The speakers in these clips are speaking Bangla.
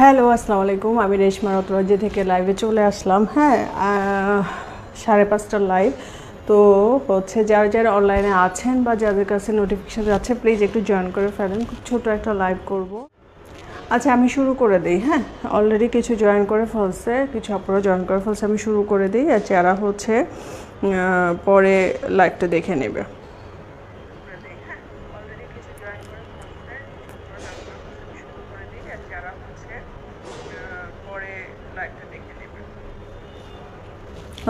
হ্যালো, আসসালামু আলাইকুম। আমি রেশমা রতরাজি থেকে লাইভে চলে আসলাম। হ্যাঁ সাড়ে পাঁচটার লাইভ তো হচ্ছে যারা যারা অনলাইনে আছেন বা যাদের কাছে নোটিফিকেশান আছে প্লিজ একটু জয়েন করে ফেলেন। খুব ছোটো একটা লাইভ করব। আচ্ছা আমি শুরু করে দিই। হ্যাঁ অলরেডি কিছু জয়েন করে ফেলছে, কিছু আপনারা জয়েন করে ফেলছে, আমি শুরু করে দিই। আর যারা হচ্ছে পরে লাইভটা দেখে নেবে।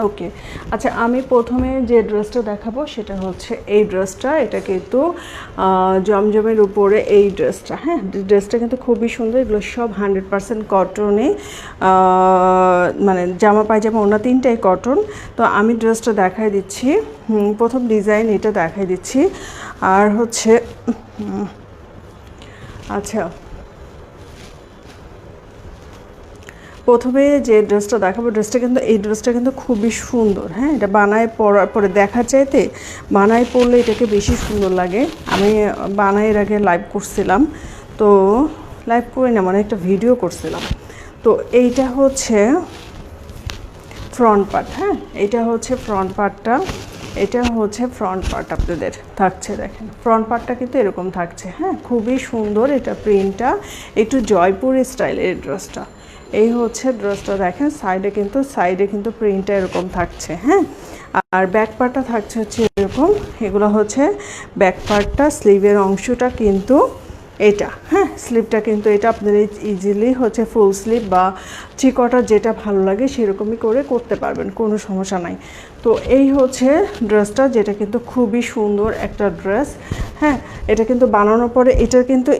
ওকে। আচ্ছা আমি প্রথমে যে ড্রেসটা দেখাবো সেটা হচ্ছে এই ড্রেসটা। এটা কিন্তু জমজমের উপরে এই ড্রেসটা হ্যাঁ? ড্রেসটা কিন্তু খুবই সুন্দর। এগুলো সব হান্ড্রেড পারসেন্ট কটনে মানে জামা পায়জামা, ওনা তিনটাই কটন। তো আমি ড্রেসটা দেখাই দিচ্ছি। প্রথম ডিজাইন এটা দেখাই দিচ্ছি। আর হচ্ছে আচ্ছা। প্রথমে যে ড্রেসটা দেখাবো, ড্রেসটা কিন্তু, এই ড্রেসটা কিন্তু খুবই সুন্দর হ্যাঁ? এটা বানায় পরার পরে দেখার চাইতে বানায় পরলে এটাকে বেশি সুন্দর লাগে। আমি বানাইয়ের আগে লাইভ করছিলাম, তো লাইভ করি না মানে একটা ভিডিও করছিলাম। তো এইটা হচ্ছে ফ্রন্ট পার্ট হ্যাঁ? এটা হচ্ছে ফ্রন্ট পার্টটা এটা হচ্ছে ফ্রন্ট পার্ট আপনাদের। থাকছে দেখেন ফ্রন্ট পার্টটা কিন্তু এরকম থাকছে হ্যাঁ? খুবই সুন্দর এটা প্রিন্টটা একটু জয়পুর স্টাইলের ড্রেসটা এই হচ্ছে ড্রেসটা দেখেন সাইডে কিন্তু সাইডে কিন্তু প্রিন্টটা এরকম থাকছে হ্যাঁ? আর ব্যাক পার্টটা থাকছে হচ্ছে এরকম, এগুলো হচ্ছে ব্যাক পার্টটা স্লিভের অংশটা কিন্তু এটা হ্যাঁ? স্লিপটা কিন্তু এটা আপনার ইজিলি হচ্ছে ফুল স্লিপ বা চিকটা যেটা ভালো লাগে সেরকমই করে করতে পারবেন, কোনো সমস্যা নাই। তো এই হচ্ছে ড্রেসটা, যেটা কিন্তু খুবই সুন্দর একটা ড্রেস। হ্যাঁ এটা কিন্তু বানানোর পরে এটা কিন্তু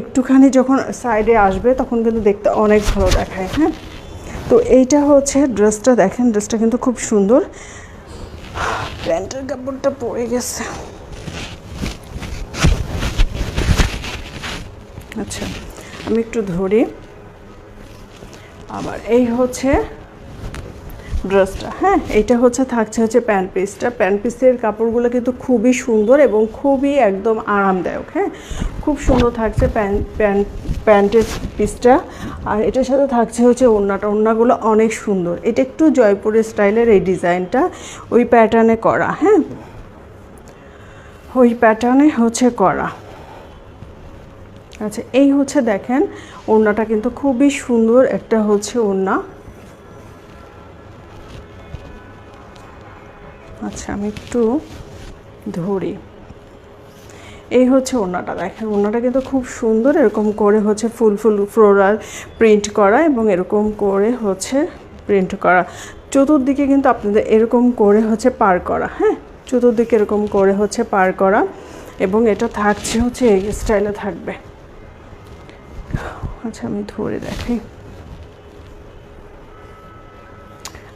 একটুখানি যখন সাইডে আসবে তখন কিন্তু দেখতে অনেক ভালো দেখায় হ্যাঁ। তো এইটা হচ্ছে ড্রেসটা, দেখেন ড্রেসটা কিন্তু খুব সুন্দর। প্যান্টের কাপড়টা পরে গেছে। আচ্ছা আমি একটু ধরি। আবার এই হচ্ছে ড্রেসটা। হ্যাঁ এইটা হচ্ছে, থাকছে হচ্ছে প্যান্ট পিসটা। প্যান্ট পিসের কাপড়গুলো কিন্তু খুবই সুন্দর এবং খুবই একদম আরামদায়ক হ্যাঁ। খুব সুন্দর থাকছে প্যান্ট প্যান্ট প্যান্টের পিসটা। আর এটার সাথে থাকছে হচ্ছে ওড়নাটা। ওড়নাগুলো অনেক সুন্দর। এটা একটু জয়পুরের স্টাইলের এই ডিজাইনটা। ওই প্যাটার্নে করা হ্যাঁ। ওই প্যাটার্নে হচ্ছে করা। আচ্ছা এই হচ্ছে দেখেন, ওড়নাটা কিন্তু খুবই সুন্দর একটা হচ্ছে ওড়না। আচ্ছা আমি একটু ধরি। এই হচ্ছে ওড়নাটা, দেখেন ওড়নাটা কিন্তু খুব সুন্দর, এরকম করে হচ্ছে ফুল ফুল ফ্লোরাল প্রিন্ট করা এবং এরকম করে হচ্ছে প্রিন্ট করা। চতুর্দিকে কিন্তু আপনাদের এরকম করে হচ্ছে পার করা হ্যাঁ? চতুর্দিকে এরকম করে হচ্ছে পার করা এবং এটা থাকছে হচ্ছে এই স্টাইলে থাকবে। আচ্ছা আমি ধরে দেখি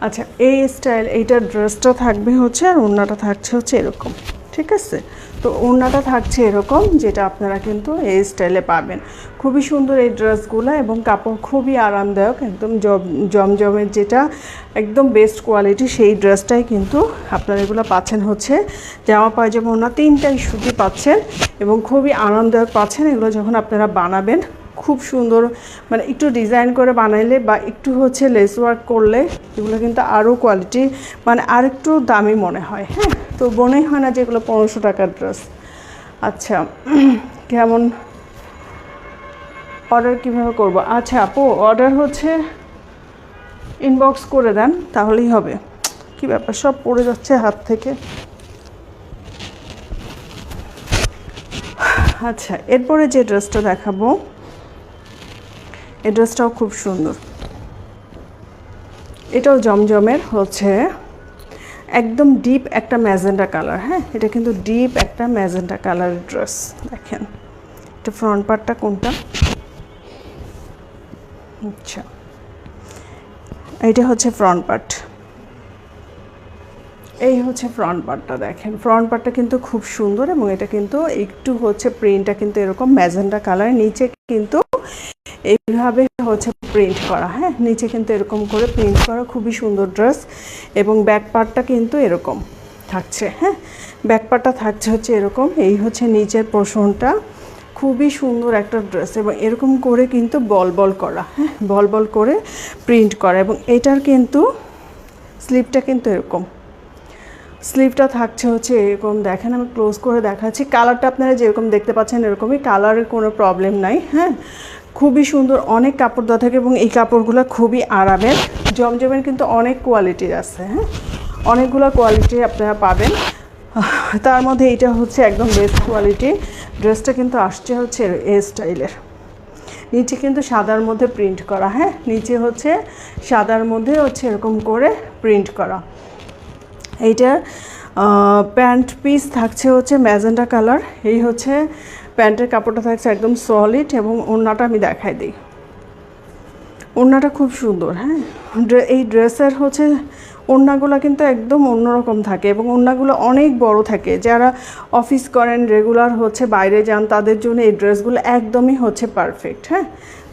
আচ্ছা এই স্টাইল এইটার ড্রেসটা থাকবে হচ্ছে আর ওড়নাটা থাকছে হচ্ছে এরকম, ঠিক আছে? তো ওড়নাটা থাকছে এরকম, যেটা আপনারা কিন্তু এই স্টাইলে পাবেন। খুবই সুন্দর এই ড্রেসগুলো এবং কাপড় খুবই আরামদায়ক, একদম জম- জমজমের যেটা একদম বেস্ট কোয়ালিটি সেই ড্রেসটাই কিন্তু আপনারা এগুলো পাচ্ছেন হচ্ছে জামা পায়জামা ওনা তিনটাই সুতি পাচ্ছেন এবং খুবই আরামদায়ক পাচ্ছেন। এগুলো যখন আপনারা বানাবেন খুব সুন্দর মানে একটু ডিজাইন করে বানাইলে বা একটু হচ্ছে লেস ওয়ার্ক করলে এগুলো কিন্তু আরও কোয়ালিটি মানে আর একটু দামি মনে হয় হ্যাঁ? তো মনেই হয় না যে এগুলো পনেরোশো টাকার ড্রেস আচ্ছা কেমন? অর্ডার কীভাবে করব? আচ্ছা আপু অর্ডার হচ্ছে ইনবক্স করে দেন, তাহলেই হবে। কি ব্যাপার, সব পড়ে যাচ্ছে হাত থেকে। আচ্ছা এরপরে যে ড্রেসটা দেখাবো এই ড্রেসটাও খুব সুন্দর। এটাও জমজমের হচ্ছে একদম ডিপ একটা ম্যাজেন্টা কালার হ্যাঁ? এটা কিন্তু ডিপ একটা ম্যাজেন্টা কালার ড্রেস, দেখেন। এটা ফ্রন্ট পার্টটা কোনটা? আচ্ছা। এটা হচ্ছে ফ্রন্ট পার্ট এই হচ্ছে ফ্রন্ট পার্টটা দেখেন। ফ্রন্ট পার্টটা কিন্তু খুব সুন্দর এবং এটা কিন্তু একটু হচ্ছে প্রিন্টটা কিন্তু এরকম ম্যাজেন্টা কালার নিচে কিন্তু এইভাবে হচ্ছে প্রিন্ট করা হ্যাঁ? নিচে কিন্তু এরকম করে প্রিন্ট করা খুবই সুন্দর ড্রেস এবং ব্যাক পার্টটা কিন্তু এরকম থাকছে হ্যাঁ? ব্যাক পার্টটা থাকছে হচ্ছে এরকম। এই হচ্ছে নিচের পোর্শনটা খুবই সুন্দর একটা ড্রেস এবং এরকম করে কিন্তু বল বল করা হ্যাঁ? বল বল করে প্রিন্ট করা এবং এটার কিন্তু স্লিপটা কিন্তু এরকম। স্লিভটা থাকছে হচ্ছে এরকম, দেখেন আমি ক্লোজ করে দেখাচ্ছি। কালারটা আপনারা যেরকম দেখতে পাচ্ছেন এরকমই কালারের কোনো প্রবলেম নাই হ্যাঁ? খুবই সুন্দর অনেক কাপড় দেওয়া থাকে এবং এই কাপড়গুলো খুবই আরামের, জমজমের কিন্তু অনেক কোয়ালিটির আছে হ্যাঁ? অনেকগুলো কোয়ালিটি আপনারা পাবেন। তার মধ্যে এটা হচ্ছে একদম বেস্ট কোয়ালিটি ড্রেসটা কিন্তু আসছে হচ্ছে এ স্টাইলের। নিচে কিন্তু সাদার মধ্যে প্রিন্ট করা হ্যাঁ? নিচে হচ্ছে সাদার মধ্যে হচ্ছে এরকম করে প্রিন্ট করা। এইটার প্যান্ট পিস থাকছে হচ্ছে ম্যাজেন্ডা কালার। এই হচ্ছে প্যান্টের কাপড়টা থাকছে একদম সলিড এবং ওড়নাটা আমি দেখাই দিই। ওড়নাটা খুব সুন্দর হ্যাঁ? এই ড্রেসের হচ্ছে ওড়নাগুলো কিন্তু একদম অন্যরকম থাকে এবং ওড়নাগুলো অনেক বড় থাকে। যারা অফিস করেন, রেগুলার হচ্ছে বাইরে যান, তাদের জন্য এই ড্রেসগুলো একদমই হচ্ছে পারফেক্ট হ্যাঁ?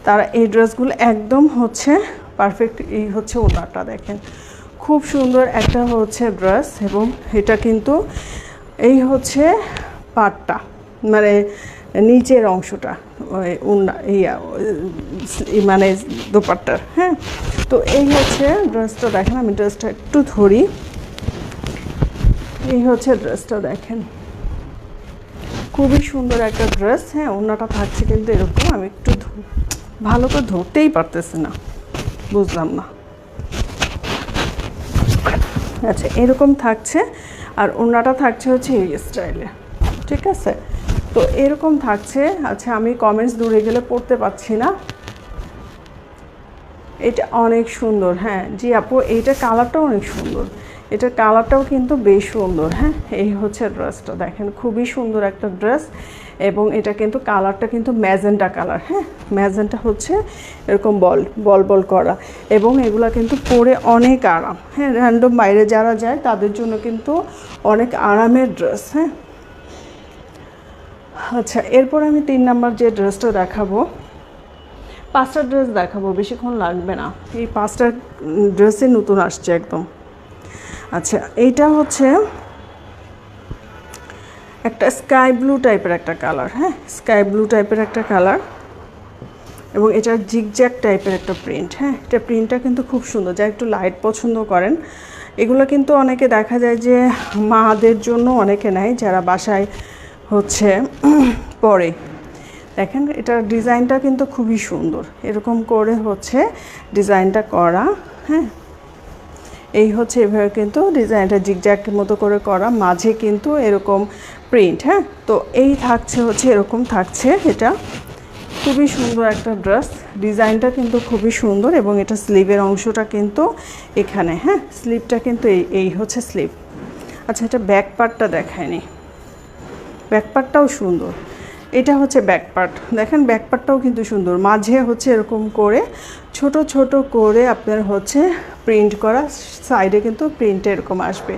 তারা এই ড্রেসগুলো একদম হচ্ছে পারফেক্ট এই হচ্ছে ওড়নাটা দেখেন। খুব সুন্দর একটা হচ্ছে ড্রেস এবং এটা কিন্তু এই হচ্ছে পাটটা মানে নিচের অংশটা, ওই ইয়া মানে দোপাট্টার হ্যাঁ? তো এই হচ্ছে ড্রেসটা দেখেন, আমি ড্রেসটা একটু ধরি। এই হচ্ছে ড্রেসটা দেখেন। খুবই সুন্দর একটা ড্রেস হ্যাঁ ওনাটা থাকছে কিন্তু এরকম, আমি একটু ভালো করে ধরতেই পারতেছি না, বুঝলাম না। আচ্ছা এরকম থাকছে। আর ওড়নাটা থাকছে হচ্ছে এই স্টাইলে ঠিক আছে? তো এরকম থাকছে। আচ্ছা আমি কমেন্টস দূরে গেলে পড়তে পাচ্ছি না। এটা অনেক সুন্দর হ্যাঁ। জি আপু, এইটা কালারটাও অনেক সুন্দর। এটা কালারটাও কিন্তু বেশ সুন্দর হ্যাঁ? এই হচ্ছে ড্রেসটা, দেখেন, খুবই সুন্দর একটা ড্রেস এবং এটা কিন্তু কালারটা কিন্তু ম্যাজেন্টা কালার হ্যাঁ? ম্যাজেন্টা হচ্ছে এরকম বল বল বল করা এবং এগুলো কিন্তু পরে অনেক আরাম হ্যাঁ? র্যান্ডম বাইরে যারা যায় তাদের জন্য কিন্তু অনেক আরামের ড্রেস হ্যাঁ? আচ্ছা এরপর আমি তিন নাম্বার যে ড্রেসটা দেখাবো, পাঁচটা ড্রেস দেখাবো, বেশিক্ষণ লাগবে না। এই পাঁচটা ড্রেসই নতুন আসছে একদম। আচ্ছা এইটা হচ্ছে একটা স্কাই ব্লু টাইপের একটা কালার হ্যাঁ? স্কাই ব্লু টাইপের একটা কালার এবং এটা জিগজ্যাক টাইপের একটা প্রিন্ট হ্যাঁ? এটা প্রিন্টটা কিন্তু খুব সুন্দর যা একটু লাইট পছন্দ করেন। এগুলো কিন্তু অনেকে দেখা যায় যে মাদের জন্য অনেকে নেয়, যারা বাসায় হচ্ছে পরে। দেখেন, এটার ডিজাইনটা কিন্তু খুবই সুন্দর। এরকম করে হচ্ছে ডিজাইনটা করা হ্যাঁ? এই হচ্ছে এভাবে কিন্তু ডিজাইনটা জিগজ্যাকের মতো করে করা। মাঝে কিন্তু এরকম প্রিন্ট হ্যাঁ? তো এই থাকছে হচ্ছে, এরকম থাকছে এটা। খুবই সুন্দর একটা ড্রেস। ডিজাইনটা কিন্তু খুবই সুন্দর এবং এটা স্লিভের অংশটা কিন্তু এখানে হ্যাঁ? স্লিভটা কিন্তু এই এই হচ্ছে স্লিভ। আচ্ছা এটা ব্যাক পার্টটা দেখায়নি। ব্যাক পার্টটাও সুন্দর। এটা হচ্ছে ব্যাক পার্ট দেখেন ব্যাক পার্টটাও কিন্তু সুন্দর। মাঝে হচ্ছে এরকম করে, ছোট ছোট করে আপনার হচ্ছে প্রিন্ট করা সাইডে কিন্তু প্রিন্ট এরকম আসবে।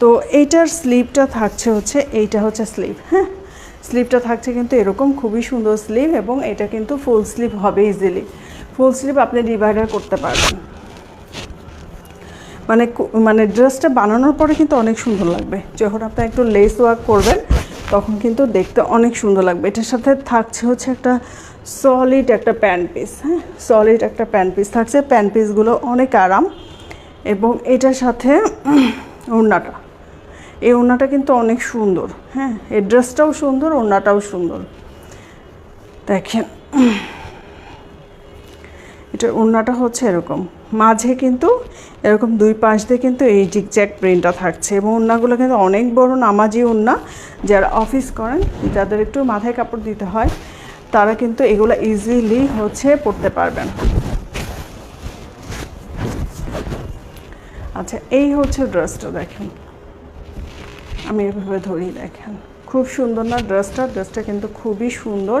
তো এইটার স্লিভটা থাকছে হচ্ছে, এইটা হচ্ছে স্লিভ হ্যাঁ? স্লিভটা থাকছে কিন্তু এরকম খুবই সুন্দর স্লিভ এবং এটা কিন্তু ফুল স্লিভ হবে ইজিলি ফুল স্লিভ আপনি ডিভাইডার করতে পারবেন। মানে মানে ড্রেসটা বানানোর পরে কিন্তু অনেক সুন্দর লাগবে। যখন আপনি একটু লেস ওয়ার্ক করবেন তখন কিন্তু দেখতে অনেক সুন্দর লাগবে। এটার সাথে থাকছে হচ্ছে একটা সলিড একটা প্যান্ট পিস হ্যাঁ? সলিড একটা প্যান্ট পিস থাকছে। প্যান্ট পিসগুলো অনেক আরাম এবং এটার সাথে ওড়নাটা। এই ওড়নাটা কিন্তু অনেক সুন্দর হ্যাঁ? এই ড্রেসটাও সুন্দর, ওড়নাটাও সুন্দর। দেখেন এটার ওড়নাটা হচ্ছে এরকম। মাঝে কিন্তু এরকম দুই পাশ দিয়ে কিন্তু এই জিগজ্যাক প্রিন্টটা থাকছে এবং ওড়নাগুলো কিন্তু অনেক বড় নামাজি ওড়না যারা অফিস করেন, যাদের একটু মাথায় কাপড় দিতে হয়, তারা কিন্তু এগুলো ইজিলি হচ্ছে পরতে পারবেন। আচ্ছা এই হচ্ছে ড্রেসটা দেখেন। আমি এভাবে ধরি, দেখেন। খুব সুন্দর না ড্রেসটা ড্রেসটা কিন্তু খুবই সুন্দর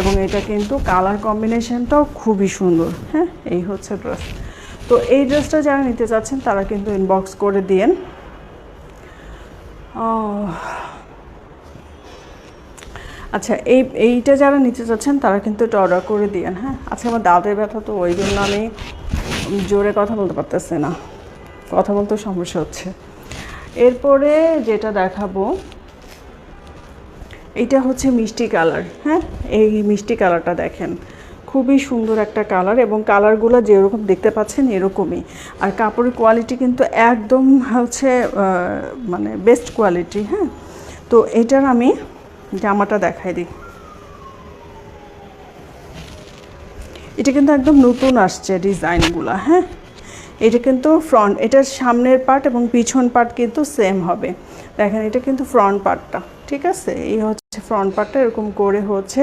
এবং এটা কিন্তু কালার কম্বিনেশনটাও খুবই সুন্দর। হ্যাঁ এই হচ্ছে ড্রেস তো এই ড্রেসটা যারা নিতে চাচ্ছেন, তারা কিন্তু ইনবক্স করে দিয়েন। আচ্ছা এই, এইটা যারা নিতে চাচ্ছেন, তারা কিন্তু এটা অর্ডার করে দিয়েন হ্যাঁ? আচ্ছা আমার দাঁতের ব্যথা তো ওই জন্য আমি জোরে কথা বলতে পারতেছি না। কথা বলতে সমস্যা হচ্ছে। এরপরে যেটা দেখাবো, এটা হচ্ছে মিষ্টি কালার হ্যাঁ? এই মিষ্টি কালারটা দেখেন। খুবই সুন্দর একটা কালার এবং কালারগুলো যেরকম দেখতে পাচ্ছেন এরকমই। আর কাপড়ের কোয়ালিটি কিন্তু একদম হচ্ছে মানে বেস্ট কোয়ালিটি হ্যাঁ? তো এটার আমি জামাটা দেখাই দিই। এটা কিন্তু একদম নতুন আসছে ডিজাইনগুলো হ্যাঁ? এটা কিন্তু ফ্রন্ট এটার সামনের পার্ট এবং পিছন পার্ট কিন্তু সেম হবে। দেখেন, এটা কিন্তু ফ্রন্ট পার্টটা ঠিক আছে? এই হচ্ছে ফ্রন্ট পার্টটা এরকম করে হচ্ছে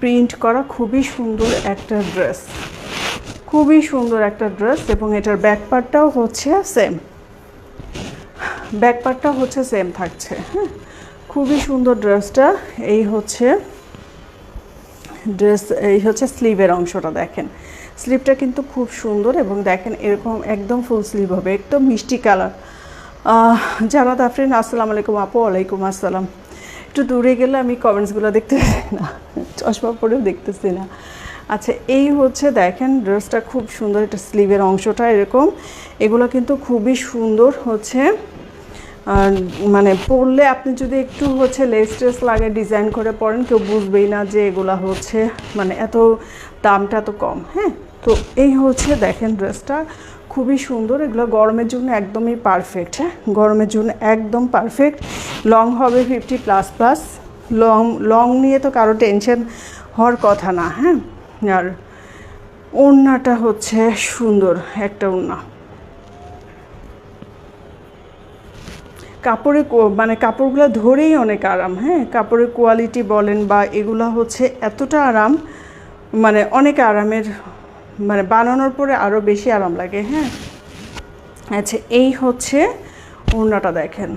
প্রিন্ট করা খুবই সুন্দর একটা ড্রেস খুবই সুন্দর একটা ড্রেস এবং এটার ব্যাক পার্টটাও হচ্ছে সেম ব্যাক পার্টটাও হচ্ছে সেম থাকছে হ্যাঁ? খুবই সুন্দর ড্রেসটা এই হচ্ছে ড্রেস এই হচ্ছে স্লিভের অংশটা দেখেন। স্লিভটা কিন্তু খুব সুন্দর এবং দেখেন এরকম একদম ফুল স্লিভ হবে, একদম মিষ্টি কালার জানাত আফরিন, আসসালামু আলাইকুম আপু, ওয়ালাইকুম আসসালাম। একটু দূরে গেলে আমি কমেন্টসগুলো দেখতে না, চশমা পরেও দেখতেছি না। আচ্ছা এই হচ্ছে দেখেন ড্রেসটা খুব সুন্দর এটা স্লিভের অংশটা এরকম। এগুলো কিন্তু খুবই সুন্দর হচ্ছে। মানে পরলে আপনি যদি একটু হচ্ছে লেস টেস লাগে, ডিজাইন করে পরেন কেউ বুঝবেই না যে এগুলা হচ্ছে মানে এত দামটা তো কম হ্যাঁ? তো এই হচ্ছে দেখেন ড্রেসটা, খুবই সুন্দর, এগুলো গরমের জন্য একদমই পারফেক্ট হ্যাঁ? গরমের জন্য একদম পারফেক্ট লং হবে fifty plus plus long long নিয়ে তো কারও টেনশন হওয়ার কথা না হ্যাঁ? আর ওড়নাটা হচ্ছে সুন্দর একটা ওড়না। কাপড়ে মানে কাপড়গুলো ধরেই অনেক আরাম হ্যাঁ? কাপড়ের কোয়ালিটি বলেন বা এগুলো হচ্ছে এতটা আরাম মানে অনেক আরামের মানে বানানোর পরে আরও বেশি আরাম লাগে হ্যাঁ? আচ্ছা এই হচ্ছে ওড়নাটা দেখেন।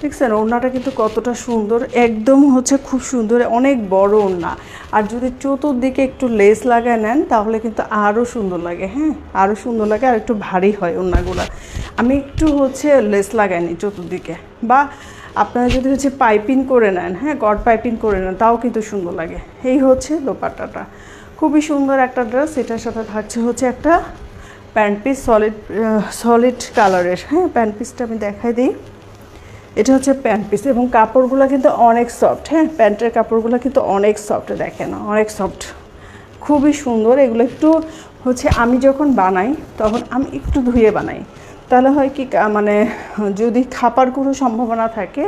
দেখছেন ওড়নাটা কিন্তু কতটা সুন্দর, একদম হচ্ছে খুব সুন্দর, অনেক বড় ওড়না। আর যদি চতুর্দিকে একটু লেস লাগায় নেন, তাহলে কিন্তু আরও সুন্দর লাগে হ্যাঁ? আরও সুন্দর লাগে আর একটু ভারী হয় ওড়নাগুলো। আমি একটু হচ্ছে লেস লাগাইনি চতুর্দিকে। বা আপনারা যদি হচ্ছে পাইপিং করে নেন হ্যাঁ গড পাইপিং করে নেন, তাও কিন্তু সুন্দর লাগে। এই হচ্ছে দোপাট্টাটা। খুবই সুন্দর একটা ড্রেস এটার সাথে থাকছে হচ্ছে একটা প্যান্ট পিস সলিড সলিড কালারের হ্যাঁ? প্যান্ট পিসটা আমি দেখাই দিই। এটা হচ্ছে প্যান্ট পিস এবং কাপড়গুলো কিন্তু অনেক সফট হ্যাঁ? প্যান্টের কাপড়গুলো কিন্তু অনেক সফট দেখেন, অনেক সফট খুবই সুন্দর। এগুলো একটু হচ্ছে আমি যখন বানাই, তখন আমি একটু ধুয়ে বানাই। তাহলে হয় কি মানে যদি খাপার কোনো সম্ভাবনা থাকে,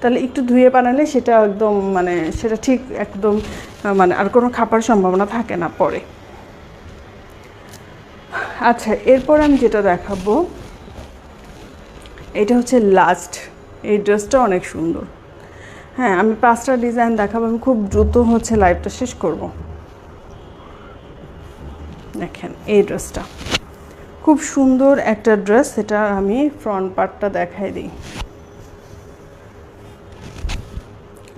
তাহলে একটু ধুয়ে বানালে সেটা একদম মানে সেটা ঠিক একদম মানে আর কোনো খাপার সম্ভাবনা থাকে না পরে। আচ্ছা এরপর আমি যেটা দেখাবো, এটা হচ্ছে লাস্ট এই ড্রেসটা অনেক সুন্দর। হ্যাঁ আমি পাঁচটা ডিজাইন দেখাবো আমি খুব দ্রুত হচ্ছে লাইভটা শেষ করব। দেখেন এই ড্রেসটা। খুব সুন্দর একটা ড্রেস, এটা আমি ফ্রন্ট পার্টটা দেখাই দিই।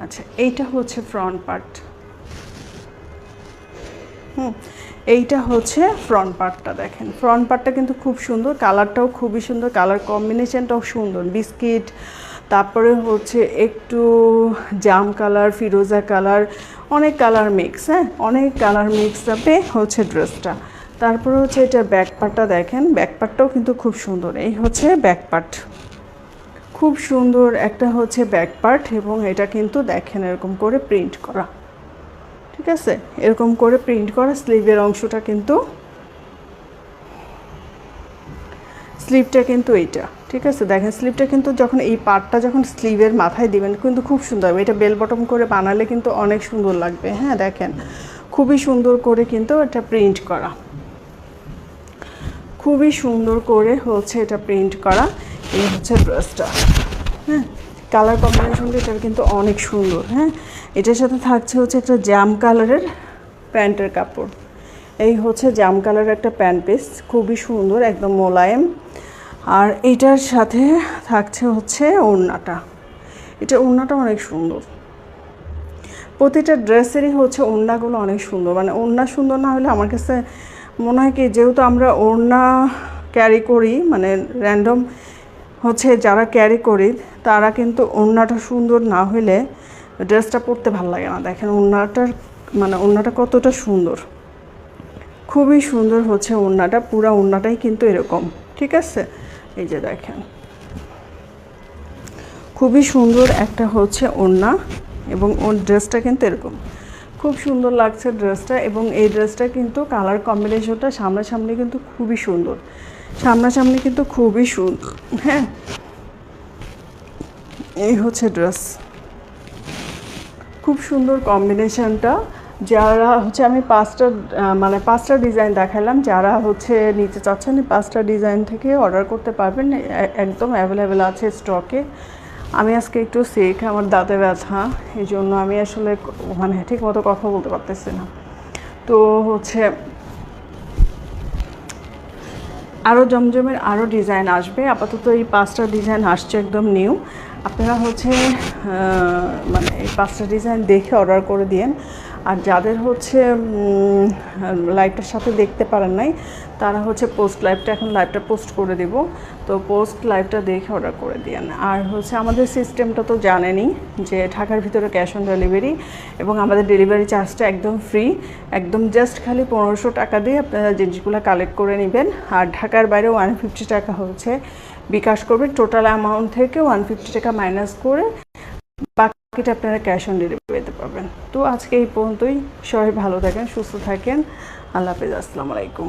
আচ্ছা এইটা হচ্ছে ফ্রন্ট পার্ট। হুম, এইটা হচ্ছে ফ্রন্ট পার্টটা দেখেন। ফ্রন্ট পার্টটা কিন্তু খুব সুন্দর, কালারটাও খুবই সুন্দর, কালার কম্বিনেশনটাও সুন্দর। বিস্কিট তারপরে হচ্ছে একটু জাম কালার, ফিরোজা কালার, অনেক কালার মিক্স হ্যাঁ? অনেক কালার মিক্স আপে হচ্ছে ড্রেসটা তারপরে হচ্ছে এটা ব্যাক পার্টটা দেখেন। ব্যাক পার্টটাও কিন্তু খুব সুন্দর। এই হচ্ছে ব্যাক পার্ট খুব সুন্দর একটা হচ্ছে ব্যাক পার্ট এবং এটা কিন্তু দেখেন এরকম করে প্রিন্ট করা। ঠিক আছে? এরকম করে প্রিন্ট করা স্লিভের অংশটা কিন্তু স্লিভটা কিন্তু এইটা। ঠিক আছে? দেখেন স্লিভটা কিন্তু যখন এই পার্টটা যখন স্লিভের মাথায় দিবেন, কিন্তু খুব সুন্দর হবে। এটা বেল বটম করে বানালে কিন্তু অনেক সুন্দর লাগবে। হ্যাঁ দেখেন। খুবই সুন্দর করে কিন্তু এটা প্রিন্ট করা। খুবই সুন্দর করে হচ্ছে এটা প্রিন্ট করা। এই হচ্ছে ড্রেসটা হ্যাঁ কালার কম্বিনেশনটা এটার কিন্তু অনেক সুন্দর। হ্যাঁ এটার সাথে থাকছে হচ্ছে একটা জাম কালারের প্যান্টের কাপড়। এই হচ্ছে জাম কালারের একটা প্যান্ট পিস খুবই সুন্দর, একদম মোলায়েম। আর এটার সাথে থাকছে হচ্ছে ওড়নাটা। এটা ওড়নাটা অনেক সুন্দর। প্রতিটা ড্রেসেরই হচ্ছে ওড়নাগুলো অনেক সুন্দর। মানে ওড়না সুন্দর না হলে আমার কাছে মনে হয় কি, যেহেতু আমরা ওড়না ক্যারি করি মানে র্যান্ডম হচ্ছে যারা ক্যারি করি, তারা কিন্তু ওড়নাটা সুন্দর না হলে ড্রেসটা পরতে ভালো লাগে না। দেখেন ওড়নাটার মানে ওড়নাটা কতটা সুন্দর। খুবই সুন্দর হচ্ছে ওড়নাটা, পুরো ওড়নাটাই কিন্তু এরকম, ঠিক আছে? এই যে দেখেন। খুবই সুন্দর একটা হচ্ছে ওড়না এবং ওর ড্রেসটা কিন্তু এরকম। খুব সুন্দর লাগছে ড্রেসটা এবং এই ড্রেসটা কিন্তু কালার কম্বিনেশনটা সামনাসামনি কিন্তু খুবই সুন্দর। সামনাসামনি কিন্তু খুবই সুন্দর হ্যাঁ? এই হচ্ছে ড্রেস। খুব সুন্দর কম্বিনেশনটা যারা হচ্ছে আমি পাঁচটা মানে পাঁচটা ডিজাইন দেখালাম, যারা হচ্ছে নিতে চাচ্ছেন পাঁচটা ডিজাইন থেকে অর্ডার করতে পারবেন। একদম অ্যাভেলেবেল আছে স্টকে আমি আজকে একটু সেক আমার দাঁতে ব্যথা, এই জন্য আমি আসলে মানে ঠিক মতো কথা বলতে পারতেছি না। তো হচ্ছে আরও জমজমের আরও ডিজাইন আসবে। আপাতত এই পাঁচটা ডিজাইন আসছে একদম নিউ আপনারা হচ্ছে মানে এই পাঁচটা ডিজাইন দেখে অর্ডার করে দিয়েন। আর যাদের হচ্ছে লাইভটার সাথে দেখতে পারেন নাই, তারা হচ্ছে পোস্ট লাইভটা এখন লাইভটা পোস্ট করে দিব। তো পোস্ট লাইভটা দেখে অর্ডার করে দিয়েন। আর হচ্ছে আমাদের সিস্টেমটা তো জানেনই যে ঢাকার ভিতরে ক্যাশ অন ডেলিভারি এবং আমাদের ডেলিভারি চার্জটা একদম ফ্রি একদম জাস্ট খালি পনেরোশো টাকা দিয়ে আপনারা জিনিসগুলো কালেক্ট করে নেবেন। আর ঢাকার বাইরে ওয়ান ফিফটি টাকা হচ্ছে বিকাশ করবে। টোটাল অ্যামাউন্ট থেকে ওয়ান ফিফটি টাকা মাইনাস করে বাকিটা আপনারা ক্যাশ অন ডেলিভারিতে পাবেন তো আজকে এই পর্যন্তই। সবাই ভালো থাকেন, সুস্থ থাকেন। আল্লাহ হাফেজ, আসসালামু আলাইকুম।